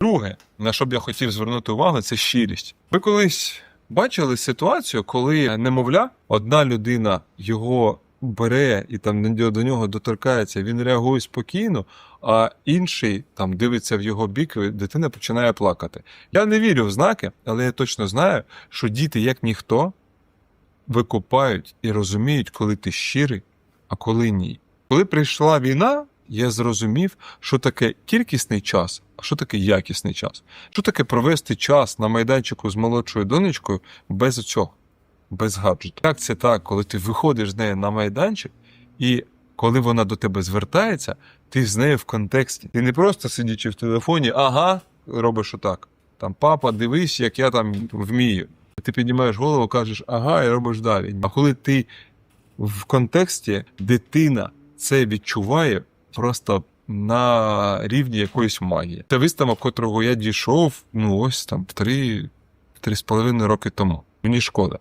Друге, на що б я хотів звернути увагу, це щирість. Ви колись бачили ситуацію, коли немовля, одна людина його бере і там до нього доторкається, він реагує спокійно, а інший там дивиться в його бік, і дитина починає плакати. Я не вірю в знаки, але я точно знаю, що діти, як ніхто, викупають і розуміють, коли ти щирий, а коли ні. Коли прийшла війна, я зрозумів, що таке кількісний час, а що таке якісний час. Що таке провести час на майданчику з молодшою донечкою без цього, без гаджету. Як це так, коли ти виходиш з нею на майданчик, і коли вона до тебе звертається, ти з нею в контексті. Ти не просто сидячи в телефоні, ага, робиш отак. Там папа, дивись, як я там вмію. Ти піднімаєш голову, кажеш, ага, і робиш далі. А коли ти в контексті дитина це відчуває просто на рівні якоїсь магії. Це виставок, котрого я дійшов, ну ось там три, три з половиною роки тому. Мені шкода.